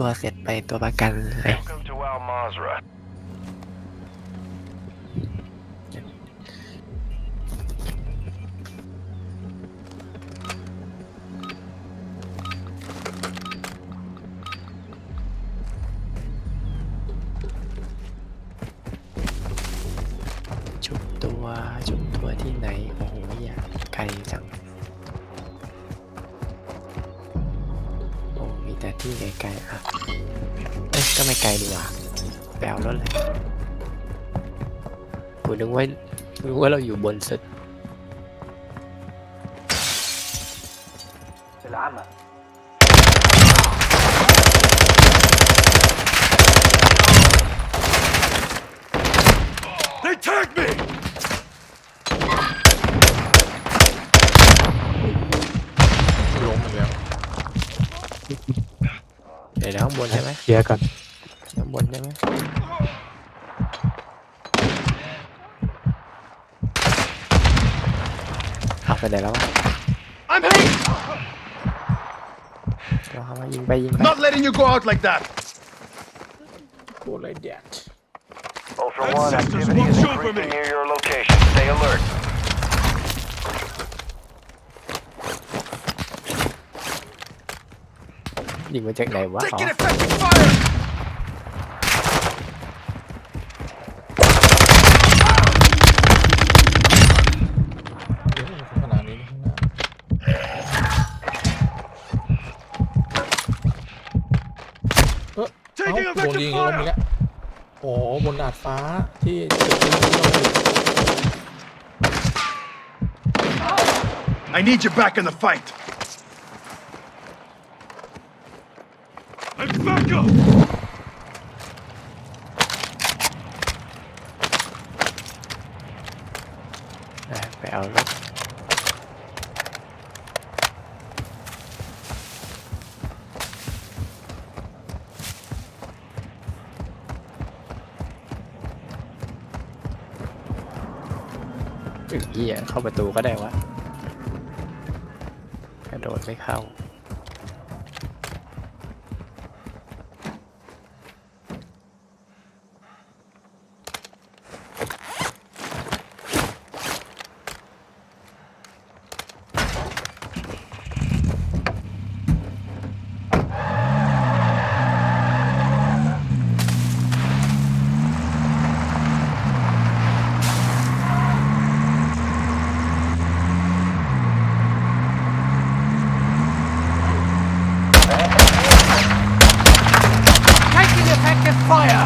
ตัวเสร็จไปตัวประกันเลย Welcome to Al Mazra. ชุบตัวชุบตัวที่ไหน โอ้โห อยากไกลจัง ที่ไกลๆอะ เอ้ยก็ไม่ไกลดีกว่าแปลรถเลยกูนึกว่านึกว่าเราอยู่บนสุด บนใช่ไหม เคลียร์ก่อน ข้างบนใช่ไหมขับไปไหนแล้ววะ I'm hit! เราเข้ามายิงไปยิงไป Not letting you go out like that! โคตรไรแดด Ultra One, activity is increasing near your location. Stay alert. ยิงมาจากไหนวะอ๋อ Taking effective fire! เดี๋ยวขนาดนี้ข้างหน้าเออ Taking เอ้าโดนยิง effective ล้มอีก fire! แล้วโอ้บนดาดฟ้าที่ตึกที่เราอยู่ I need you back in the fight! I'm back up! เออไปเอารถ อึเหี้ยเข้าประตูก็ได้วะกระโดดไม่เข้า Taking effective fire!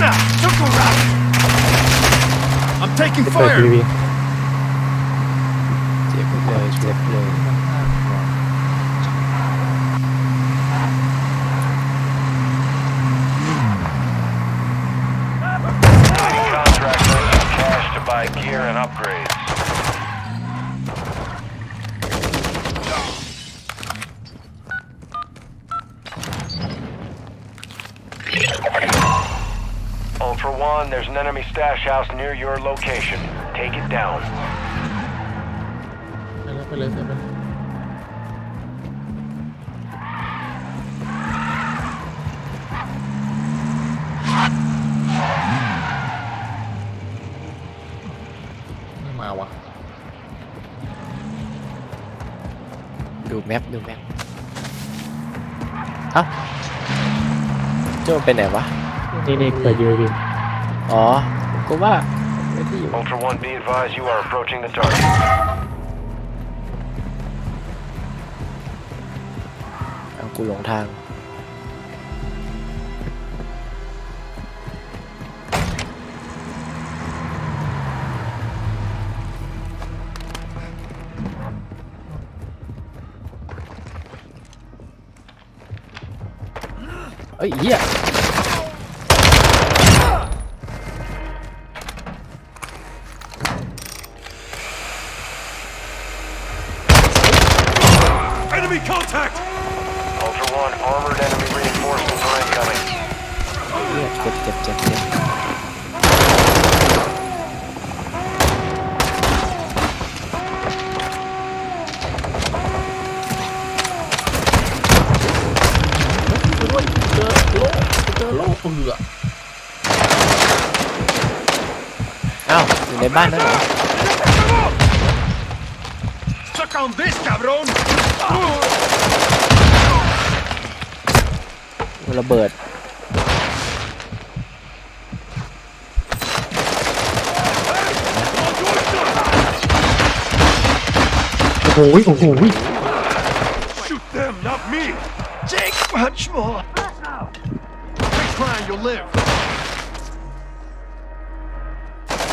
Now, took a round. I'm taking เปิด fire! ทีวี เจ็บเลยเจ็บเลย Contractors and cash to buy gear and upgrades. Ultra One, there's an enemy stash house near your location. Take it down. ไปเลยไปเลยไปเล อ้าโจ้เป็นไหนวะนี่นี่เปิดยูวีอ๋อกูว่าไม่ที่อยู่ Ultra One, be advised you are approaching the target. เอากูหลงทาง เอ้ยเหี้ย Enemy contact! Ultra One, armored enemy reinforcements are incoming. เลือดเจ็บเจ็บเจ็บเจ็บช่วยด้วยเจอโล่เจอโล่เอืออ้าวอยู่ในบ้านนั่นเหรอ Suck on this, cabrón! ระเบิด หโอ้โห Shoot them, not me! Take much more! Keep trying, you'll live!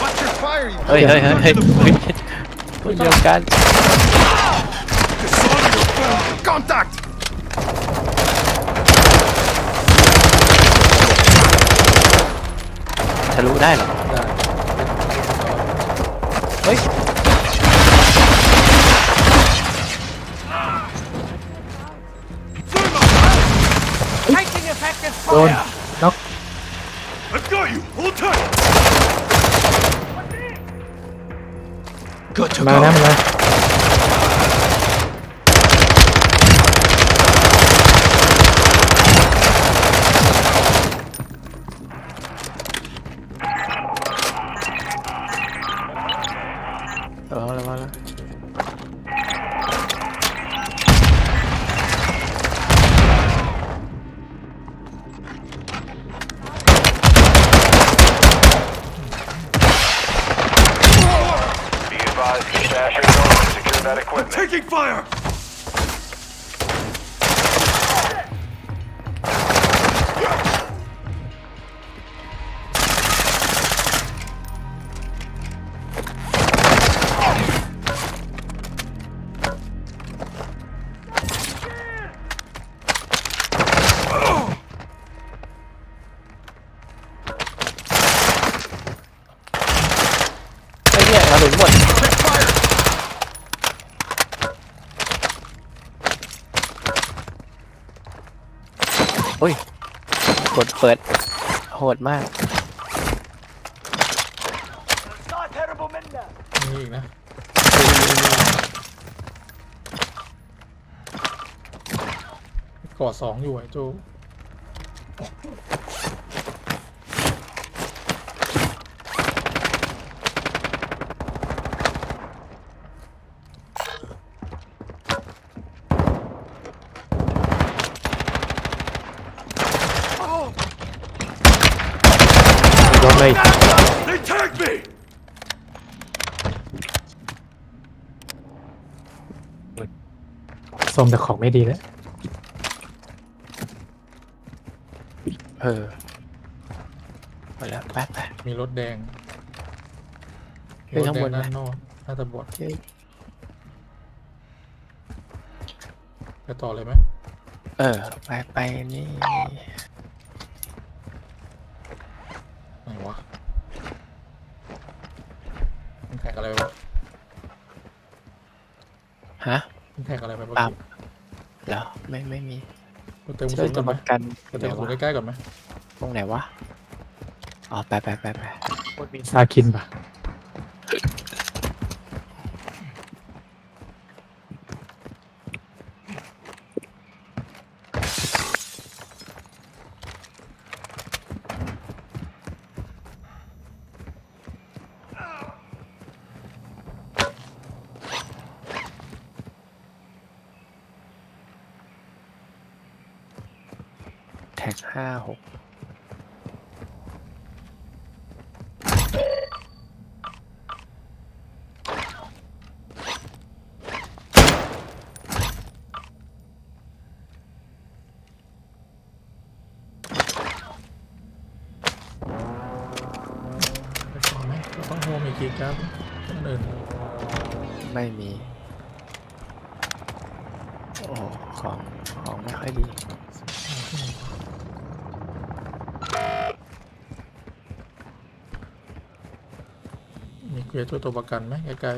Watch your fire, you เฮ้ยเฮ้ยเฮ้ยเฮ้ยเฮ้ยคนเดียวกัน Contact! ทะลุได้เหรอ ได้ เฮ้ย โดนน็อก I've got you! Hold tight! Good to มาน ดมากมีอีกนะกอดสองอยู่ไอ้โจ โดนเลย They tagged me! ส่งแต่ของไม่ดีแล้วเออไปแล้วไปไปมีรถแดงเฮ้ยรถข้างแดบงนด้านนะนอกน่าจะบอดเฮ้ยไปต่อเลยไหมเออ ไปไปนี่ไหนวะมันแท็กอะไรไปวะ ฮะ มันแท็กอะไรไปวะ ปาล์ม เหรอ ไม่ไม่มี กู เติมกระช่วสุยนตัก่อวนไหมประกันกูเติมกระสุนใกล้ๆก่อนไหมตรงไหนวะอ๋อไปไปไปไปมีซาคินปะ ท็กห้าหกไปต่อไหมเราต้องโฮมอีกทีครับต้องเดินไม่มี โอ้ ของ ของไม่ค่อยดี เจอตัวตัวประกันไหมใกล้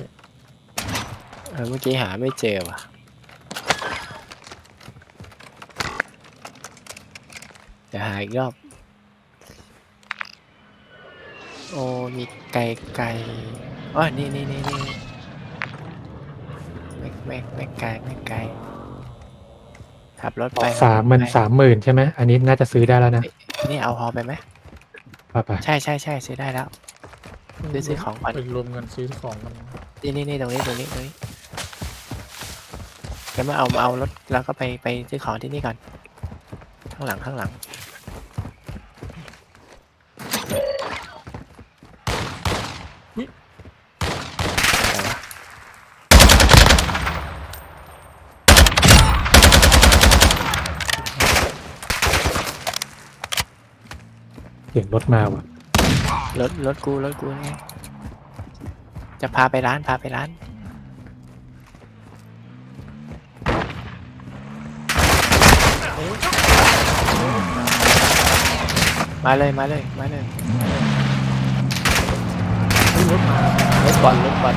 เเมื่อกี้หาไม่เจอว่ะเดี๋ยวหาอีกรอบ โอ้มีไก่ไก่อ๋อนี่นี่นี่นี่แม่แม่ไม่ไกลแม่ไกลขับรถไปสามหมื่นสามหมื่นใช่ไหมอันนี้น่าจะซื้อได้แล้วนะ นี่เอาฮอไปไหมไปไปใช่ใช่ใช่ซื้อได้แล้ว ซื้อซื้อของก่อนไปรวมเงินซื้อของกันนี่นี่นี่ตรงนี้ตรงนี้ตรงนี้แล้วมาเอามาเอารถแล้วก็ไปไปซื้อของที่นี่ก่อน ข้างหลังข้างหลังอะไรวะเสียงรถมาว่ะ รถรถกูรถกูนี่จะพาไปร้านพาไปร้าน มาเลยมาเลยมาเลยรถมารถบอลรถบอล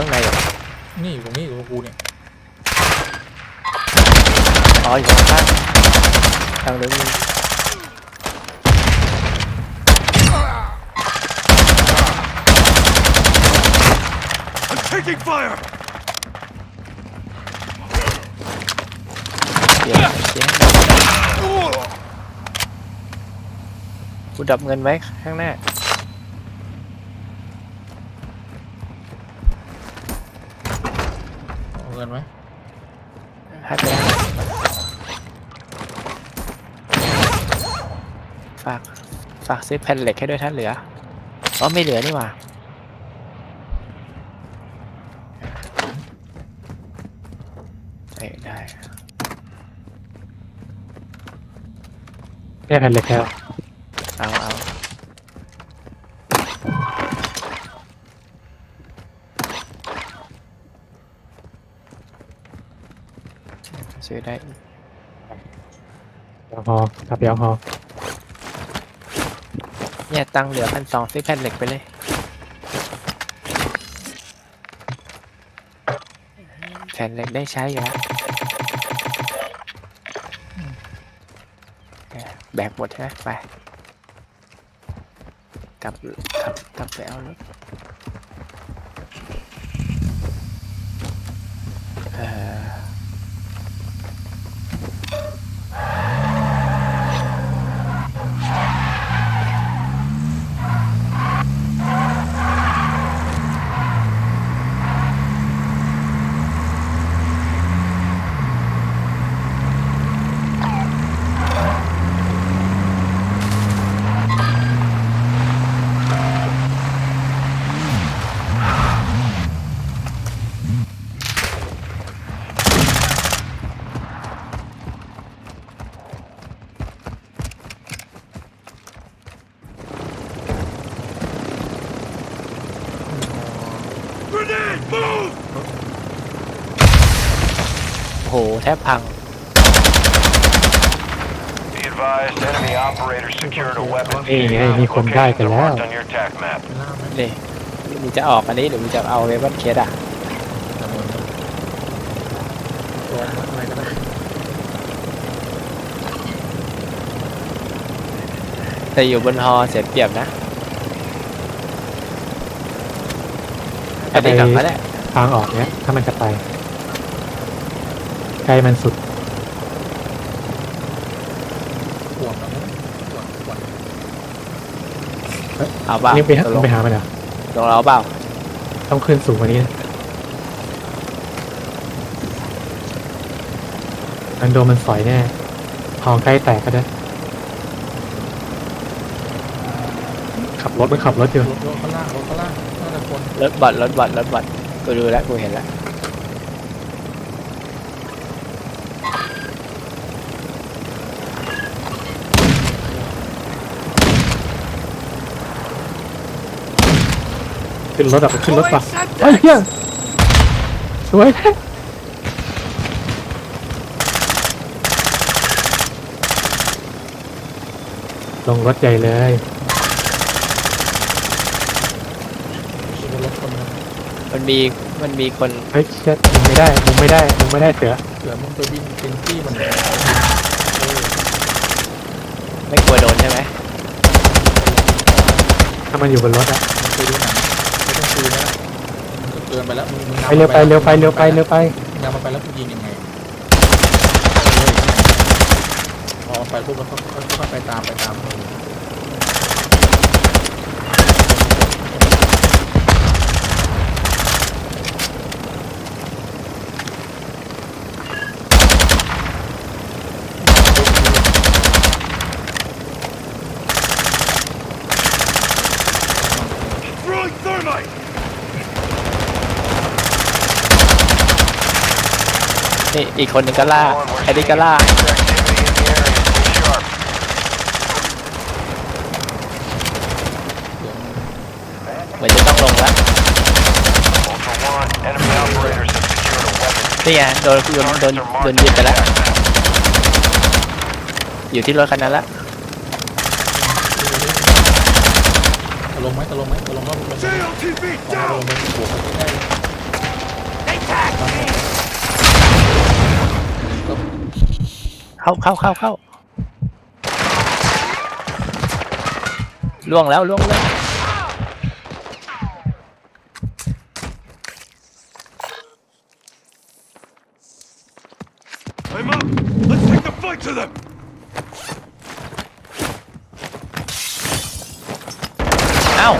ข้างในเหรอนี่อยู่ตรงนี้อยู่ตรงกูเนี่ยอ๋ออยู่ข้างข้างทางนู้นมี I'm taking fire! เสียงเสียงกูดับเงินไว้ข้างหน้า เอาเงินไหมให้ไปแล้วฝาก ฝากซื้อแผ่นเหล็กให้ด้วยถ้าเหลืออ๋อไม่เหลือนี่หว่า ได้ได้ได้แผ่นเหล็กแล้ว ซื้อได้เดี๋ยวฮอกลับเดี๋ยวฮอเนี่ยตังค์เหลือพันสองซื้อแผ่นเหล็กไปเลย แผ่นเหล็กได้ใช้อยู่แล้วเนี่ยแบกหมดใช่ไหมไปกลับกลับกลับไปเอารถ โอ้โหแทบพัง Be advised, enemy operators secured a weapons นี่ไงมีคนได้กัน They're แล้ว marked on your attack map. เป็นล่ามไหมนี่มึงจะออกอันนี้หรือมึงจะเอาเวบันเคสอะตัวอะไรก็ได้แต่อยู่บนฮอเสียเปรียบนะอันนี้กลับมาแล้วทางออกเนี้ยถ้ามันจะไป ใกล้มันสุดห่วงแล้วมั้งห่วงห่วงเอาเปล่านี่ไปหาตกลงไปหามันเหรอลงเราเปล่าต้องขึ้นสูงกว่านี้นะมันโดนมันสอยแน่ฮอใกล้แตกก็ได้ ขับรถมันขับรถอยู่รถรถข้างล่างรถข้างล่างน่าจะคนรถบอดรถบอดรถบอดกูดูแล้วกูเห็นแล้ว ขึ้นรถอะไปขึ้นรถป่ะไอ้เหี้ยสวยลงรถใหญ่เลยมันมีมันมีคนเฮ้ยเช็ดมึงไม่ได้มึงไม่ได้มึงไม่ได้เสือเสือมึงไปวิ่งเป็นที่มันไม่กลัวโดนใช่ไหมถ้ามันอยู่บนรถอะไปดู นก็เกินไปแล้วมึงมึงนำไปเร็วไปมันเร็วไปเร็วไปเร็วไปมึงนำมันไปแล้วกูยิงยังไงพอมันไปปุ๊บแล้วก็ค่อยๆไปตามไปตามี่อีกคนหนึ่งก็ล่าไอ้นี่ก็ล่า เหมือนจะต้องลงแล้วนี่ไงโดนโดนโดนโดนยึดไปแล้ว อยู่ที่รถคันนั้นละตกลงไหมตกลงไหมตกลงก็ลงตกลงลงไปบวกได้ เข้าเข้าเข้าเข้าล่วงแล้วล่วงแล้ว I'm up! Let's take the fight to them! เอ้า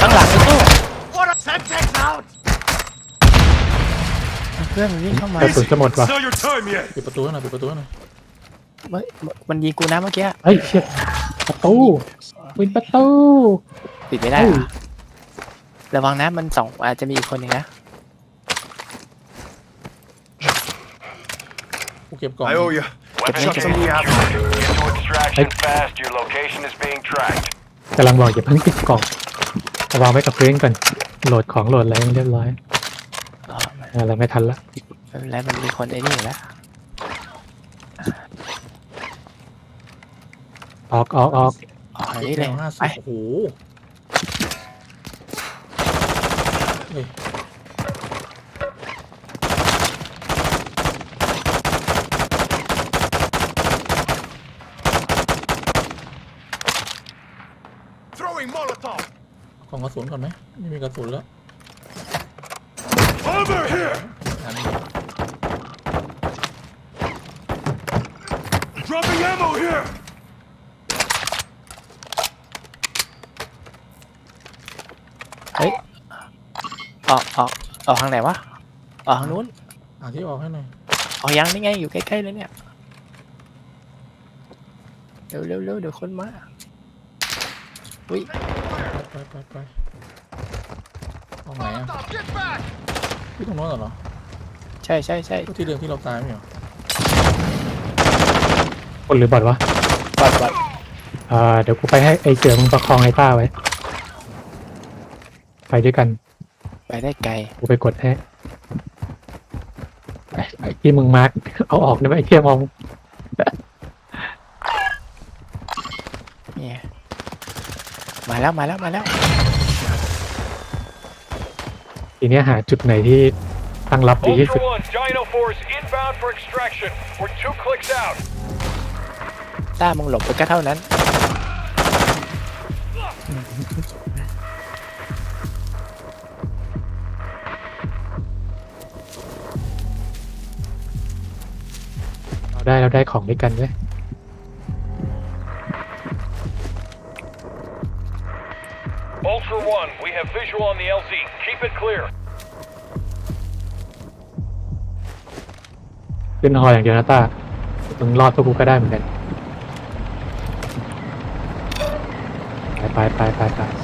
ข้างหลังไอ้ตู้ What a Semtex out! เพื่อนมันวิ่งเข้ามา กระสุนจะหมดว่ะ It's not your time yet! ปิดประตูให้หน่อยปิดประตูให้หน่อยเฮ้ยมันยิงกูนะเมื่อกี้ เฮ้ยเชี่ยประตูปิดประตู ปิดไม่ได้เฮ้ยเหรอระวังนะมันสองอาจจะมีอีกคนหนึ่งนะกูเก็บกล่อง I owe you. Weapons Get case me- secured. Get to extraction fast. Your location is being tracked. กำลังบอกอย่าเพิ่งปิดกล่องเอาวางไว้กับพื้นก่อนโหลดของโหลดอะไรให้เรียบร้อยอ๋อไม่อะไรไม่ทันละ เป็นไรมันมีคนไอ้นี่อยู่แล้วออกออกออกอ๋ออันเก็นี้บเลแนยวห้าสิไปบโอ้โหเฮ้ย Throwing Molotov! กล่องกระสุนก่อนไหมไม่มีกระสุนแล้ว Over here! อันนี้ Dropping ammo here! เฮ้ย ออกออกออกทางไหนวะออกทางนู้นหาที่ออกให้หน่อยออกยังนี่ไงอยู่ใกล้ๆเลยเนี่ยเร็วเร็วเร็วเดี๋ยวคนมาอุ้ยไปไปไปออกไหนอะที่ตรงโน้นเหรอใช่ใช่ใช่ก็ที่เดิมที่เราตายไม่เหรอคนหรือบอดวะบอดบอดอ่าเดี๋ยวกูไปให้ไอเสือมึงประคองไอ้ต้าไว้ ไปด้วยกัน ไปได้ไกลกูไปกดให้ไอ้ไอ้ที่มึงมาร์กเอาออกได้ไหมไอ้เที่ยมองเนี่ยมาแล้วมาแล้วมาแล้วทีเนี้ยหาจุดไหนที่ตั้งรับดีที่สุด Ultra One, Dino Force inbound for extraction. We're two clicks out. ต้ามึงหลบไปก็เท่านั้น ได้เราได้ของด้วยกันเว้ย Ultra One, we have visual on the LZ. Keep it clear. ขึ้นฮออย่างเดียวนะต้ามึงรอดพวกกูก็ได้เหมือนกัน ไปไปไปไปไป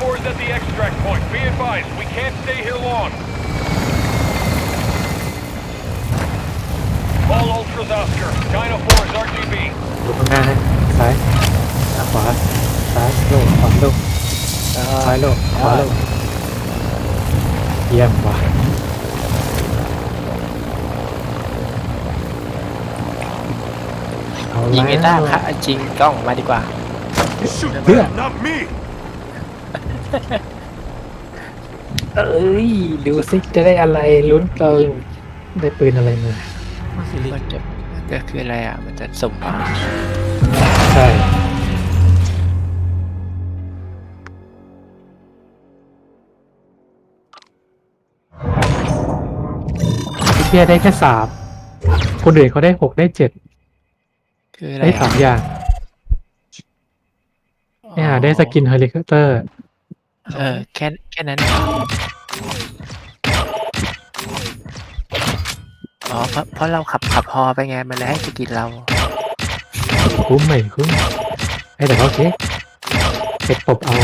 4 is at the extract point. Be advised, we can't stay here long. All Ultras Oscar. Dino 4 is RGB. ดูข้างหน้านะซ้ายอ่ะขวาซ้ายโลกขวาโลกซ้ายโลกขวาโลกเยี่ยมว่ะ เอ้ย ดูสิจะได้อะไรลุ้นเราได้ปืนอะไรมามาสิลิมันจะก็คืออะไรอะ มันจะสุ่มเอาใช่พี่เบียร์ได้แค่สามคนอื่นเขาได้หกได้เจ็ดคืออะไรได้อะสามอย่างไม่หาได้สกินเฮลิคอปเตอร์ เออแค่แค่นั้นอ๋อเพราะเพราะเราขับขับฮอไปไงมันเลยให้สกินเรา คุ้มไหมคุ้มไอ้แต่โอเคเป็ดตบเอา